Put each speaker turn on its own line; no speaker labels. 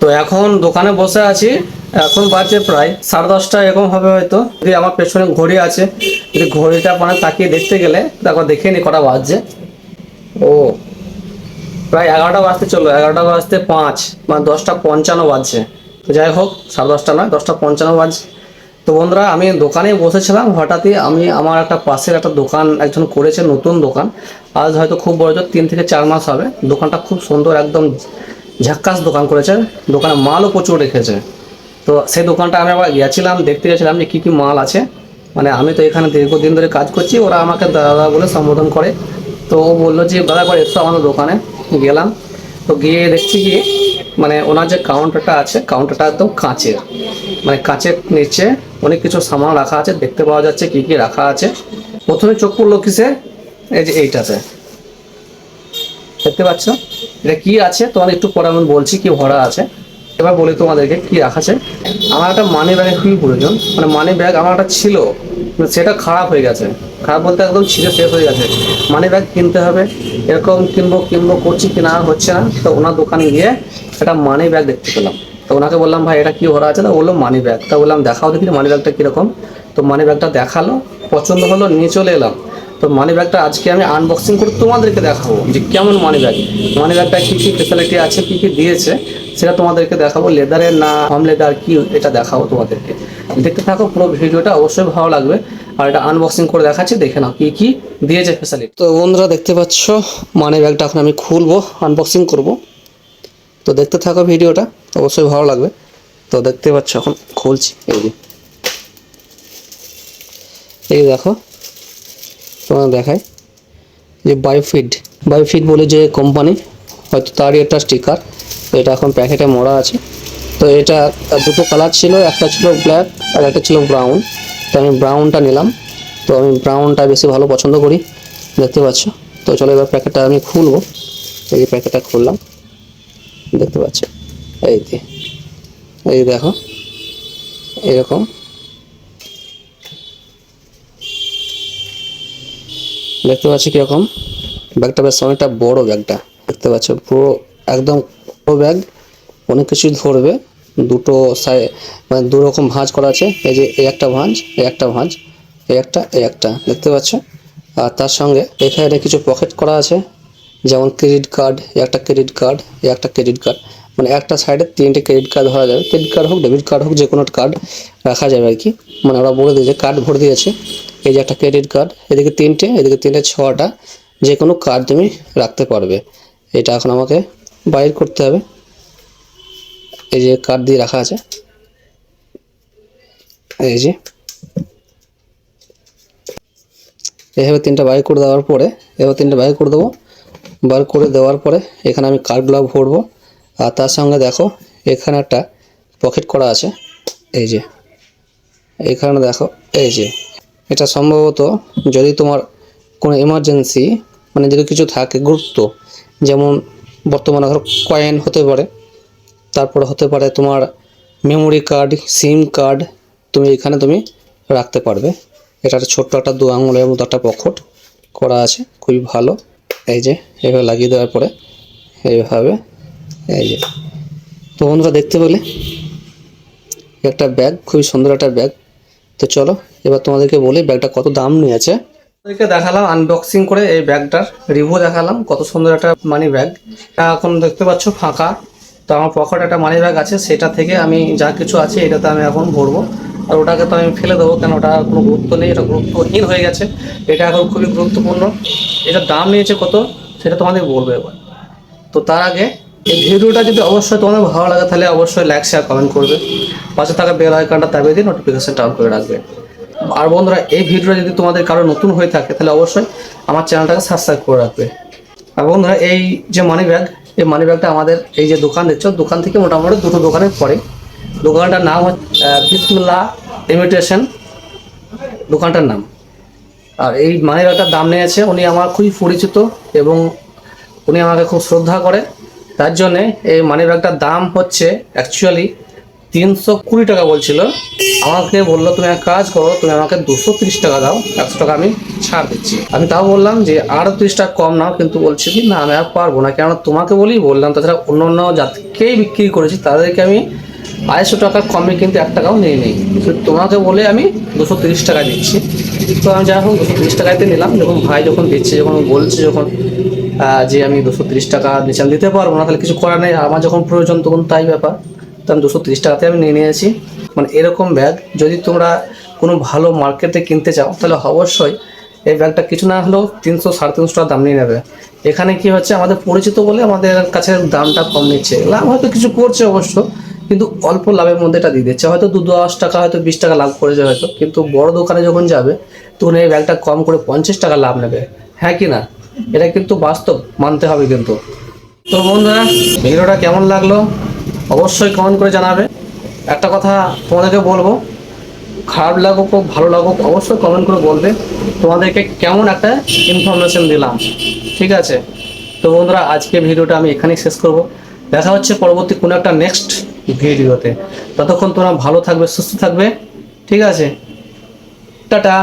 তো এখন দোকানে বসে আছি, এখন বাজে প্রায় সাড়ে দশটা এরকম হবে হয়তো। যদি আমার পেছনে ঘড়ি আছে, যদি ঘড়িটা মানে তাকিয়ে দেখতে গেলে, তারপর দেখে নি কটা বাজছে। ও, প্রায় এগারোটা বাজতে চলো এগারোটা বাজতে পাঁচ মানে দশটা পঞ্চান্ন বাজছে। যাই হোক, সাড়ে দশটা নয়, দশটা পঞ্চান্ন বাজছে। তো বন্ধুরা, আমি দোকানে বসেছিলাম, হঠাৎই আমি আমার একটা পাশের একটা দোকান একজন করেছে, নতুন দোকান। আজ হয়তো খুব বড় তিন থেকে চার মাস হবে, দোকানটা খুব সুন্দর, একদম ঝাক্কাস দোকান করেছে দোকানে মালও প্রচুর রেখেছে। তো সেই দোকানটা আমি আবার গেছিলাম দেখতে গেছিলাম যে কী কী মাল আছে। মানে আমি তো এখানে দীর্ঘদিন ধরে কাজ করছি, ওরা আমাকে দাদা বলে সম্বোধন করে। তো ও বলল যে, দাদা করে এসো আমাদের দোকানে। গেলাম। তো গিয়ে দেখছি কি মানে ওনার যে কাউন্টারটা আছে কাউন্টারটা একদম কাঁচের। মানে কাঁচের নিচে অনেক কিছু সামান রাখা আছে, দেখতে পাওয়া যাচ্ছে কি কি রাখা আছে। প্রথমে চোখ পড়ল কিসে? এই যে এইটাতে। দেখতে পাচ্ছ? এটা কি আছে? তোমাদের একটু পরে আমি বলছি কি ভরা আছে। এবার বলি তোমাদেরকে কি রাখা আছে। আমার একটা মানি ব্যাগের খুবই প্রয়োজন। মানে মানি ব্যাগ আমার একটা ছিল সেটা খারাপ হয়ে গেছে। খারাপ বলতে একদম ছিঁড়ে শেষ হয়ে গেছে। মানি ব্যাগ কিনতে হবে। এরকম কিনবো কিনবো, করছি কিনা হচ্ছে না। তো ওনার দোকানে গিয়ে একটা মানি ব্যাগ দেখতে পেলাম। তো ওনাকে বললাম, ভাই, এটা কি ভরা আছে? তো বলল মানি ব্যাগ তা বললাম, দেখাও দেখি মানি ব্যাগটা কীরকম? তো মানি ব্যাগটা দেখাল। পছন্দ হলো, নিয়ে চলে এলাম। তো মানি ব্যাগটা আজকে আমি আনবক্সিং করে তোমাদেরকে দেখাবো। যে কেমন মানি ব্যাগ মানি ব্যাগটা কী কী ফেসিলিটি আছে, কী কী দিয়েছে, সেটা তোমাদেরকে দেখাবো। লেদারের না হম লেদার কি এটা দেখাবো তোমাদেরকে। দেখতে থাকো, পুরো ভিডিওটা অবশ্যই ভালো লাগবে। আর এটা আনবক্সিং করে দেখাচ্ছি, দেখে নাও কী কী দিয়েছে ফেসিলিটি তো বন্ধুরা, দেখতে পাচ্ছ মানি ব্যাগটা এখন আমি খুলবো আনবক্সিং করব। তো দেখতে থাকো ভিডিওটা, অবশ্যই ভালো লাগবে। তো দেখতে পাচ্ছ এখন, খুলছি, এই এই দেখো তোমার দেখায় যে বায়োফিড বায়োফিড বলে যে কোম্পানি হয়তো তারই একটা স্টিকার তো এটা এখন প্যাকেটে মোড়া আছে। তো এটা দুটো কালার ছিল, একটা ছিল ব্ল্যাক আর একটা ছিল ব্রাউন তো আমি ব্রাউনটা নিলাম। তো আমি ব্রাউনটা বেশি ভালো পছন্দ করি, দেখতে পাচ্ছ? তো চলো এবার প্যাকেটটা আমি খুলবো। এই প্যাকেটটা খুললাম, দেখতে পাচ্ছ? এই এই দেখো, এরকম। দেখতে পাচ্ছি কীরকম? ব্যাগটা বেশ অনেকটা বড় ব্যাগটা দেখতে পাচ্ছ, পুরো একদম ব্যাগ অনেক কিছুই ধরবে। দুটো সাই মানে দু রকম ভাঁজ করা আছে। এই যে এই একটা ভাঁজ, এই একটা ভাঁজ, এই একটা এই একটা। দেখতে পাচ্ছ? আর তার সঙ্গে এখানে কিছু পকেট করা আছে। যেমন ক্রেডিট কার্ড একটা ক্রেডিট কার্ড একটা ক্রেডিট কার্ড মানে একটা সাইডে তিনটে ক্রেডিট কার্ড ধরা যাবে। ক্রেডিট কার্ড হোক ডেবিট কার্ড হোক যে কোনো কার্ড রাখা যাবে আর কি। মানে ওরা বলে দিয়েছে কার্ড ভরে দিয়েছে। এই যে একটা ক্রেডিট কার্ড এদিকে তিনটে এদিকে তিনটে, ছটা যে কোনো কার্ড তুমি রাখতে পারবে। এটা এখন আমাকে বাইর করতে হবে। এই যে কার্ড দিয়ে রাখা আছে। এই যে। এভাবে তিনটা বাইর করে দেওয়ার পরে এবার তিনটা বাইর করে দেবো। বার করে দেওয়ার পরে এখানে আমি কার্ডগুলো ভরবো। আর তার সঙ্গে দেখো, এখানে একটা পকেট করা আছে। এই যে। এখানে দেখো, এই যে। এটা সম্ভবত যদি তোমার কোনো এমার্জেন্সি মানে যদি কিছু থাকে গুরুত্ব, যেমন বর্তমানে ধরো কয়েন হতে পারে, তারপরে হতে পারে তোমার মেমোরি কার্ড সিম কার্ড তুমি এখানে তুমি রাখতে পারবে। এটা একটা ছোট্ট একটা দু আঙুলের মতো একটা পকেট করা আছে, খুবই ভালো। এই যে, এভাবে লাগিয়ে দেওয়ার পরে এইভাবে এই যে। তো বন্ধুরা দেখতে পেলে, একটা ব্যাগ খুবই সুন্দর একটা ব্যাগ তো চলো, এবার তোমাদেরকে বলি ব্যাগটা কত দাম নিয়েছে। তোমাদেরকে দেখালাম আনবক্সিং করে এই ব্যাগটার রিভিউ দেখালাম, কত সুন্দর একটা মানি ব্যাগ এখন দেখতে পাচ্ছ ফাঁকা, তো আমার পকেট একটা মানি ব্যাগ আছে, সেটা থেকে আমি যা কিছু আছে এটাতে আমি এখন ভরবো। আর ওটাকে তো আমি ফেলে দেবো, কেন ওটা কোনো গুরুত্ব নেই, এটা গুরুত্বহীন হয়ে গেছে। এটা এখন খুবই গুরুত্বপূর্ণ। এটার দাম নিয়েছে কত, সেটা তোমাদের বলব এবার। তো তার আগে এই ভিডিওটা যদি অবশ্যই তোমাদের ভালো লাগে, তাহলে অবশ্যই লাইক শেয়ার কমেন্ট করবে। পাশে থাকা বেল আইকনটা দাবিয়ে দিয়ে নোটিফিকেশনটা অন করে রাখবে। আর বন্ধুরা, এই ভিডিওটা যদি তোমাদের কারও নতুন হয়ে থাকে, তাহলে অবশ্যই আমার চ্যানেলটাকে সাবস্ক্রাইব করে রাখবে। আর বন্ধুরা, এই যে মানি ব্যাগ এই মানি ব্যাগটা আমাদের এই যে দোকান দেখছ, দোকান থেকে মোটামুটি দুটো দোকানের পরে দোকানটার নাম হচ্ছে বিসমুল্লাহ ইমিটেশন দোকানটার নাম। আর এই মানি ব্যাগটার দাম নিয়েছে, উনি আমার খুবই পরিচিত এবং উনি আমাকে খুব শ্রদ্ধা করে। তার জন্যে এই মানি ব্যাগটার দাম হচ্ছে অ্যাকচুয়ালি তিনশো কুড়ি টাকা বলছিল। আমাকে বলল, তুমি এক কাজ করো, তুমি আমাকে দুশো তিরিশ টাকা দাও, একশো টাকা আমি ছাড় দিচ্ছি। আমি তাও বললাম যে আরও তিরিশ টাকা কম নাও। কিন্তু বলছি কি, না, আমি আর পারব না। কেন তোমাকে বলি বললাম, তাছাড়া অন্য অন্য জাত যাদেরকেই বিক্রি করেছি, তাদেরকে আমি আড়াইশো টাকার কমে কিন্তু এক টাকাও নিয়ে নিই। তোমাকে বলে আমি দুশো তিরিশ টাকা দিচ্ছি। তো আমি যাই হোক, দুশো তিরিশ টাকাতে নিলাম। যখন ভাই যখন দিচ্ছে, যখন বলছে, যখন যে আমি দুশো তিরিশ টাকা নিচে আমি দিতে পারব না, তাহলে কিছু করার নেই। আমার যখন প্রয়োজন তখন তাই ব্যাপার। তো আমি দুশো তিরিশ টাকাতে আমি নিয়ে নিয়েছি। মানে এরকম ব্যাগ যদি তোমরা কোনো ভালো মার্কেটে কিনতে চাও, তাহলে অবশ্যই এই ব্যাগটা কিছু না হলেও তিনশো, সাড়ে তিনশো টাকা দাম নিয়ে নেবে। এখানে কি হচ্ছে, আমাদের পরিচিত বলে আমাদের কাছে দামটা কম নিচ্ছে। লাভ হয়তো কিছু করছে অবশ্য, কিন্তু অল্প লাভের মধ্যে এটা দিয়ে দিচ্ছে। হয়তো দু দশ টাকা, হয়তো বিশ টাকা লাভ করেছে হয়তো, কিন্তু বড় দোকানে যখন যাবে, তখন এই ব্যাগটা কম করে পঞ্চাশ টাকা লাভ নেবে। হ্যাঁ কি না? এটা কিন্তু বাস্তব, মানতে হবে কিন্তু। তো বন্ধুরা, ভিডিওটা কেমন লাগল? অবশ্যই কমেন্ট করে জানাবে। একটা কথা তোমাদেরকে বলব, খারাপ লাগুক হোক, ভালো লাগুক, অবশ্যই কমেন্ট করে বলবে। তোমাদেরকে কেমন একটা ইনফরমেশন দিলাম, ঠিক আছে? তো বন্ধুরা, আজকে ভিডিওটা আমি এখানেই শেষ করব। দেখা হচ্ছে পরবর্তী কোনো একটা নেক্সট ভিডিওতে। ততক্ষণ তোমরা ভালো থাকবে, সুস্থ থাকবে, ঠিক আছে? টাটা!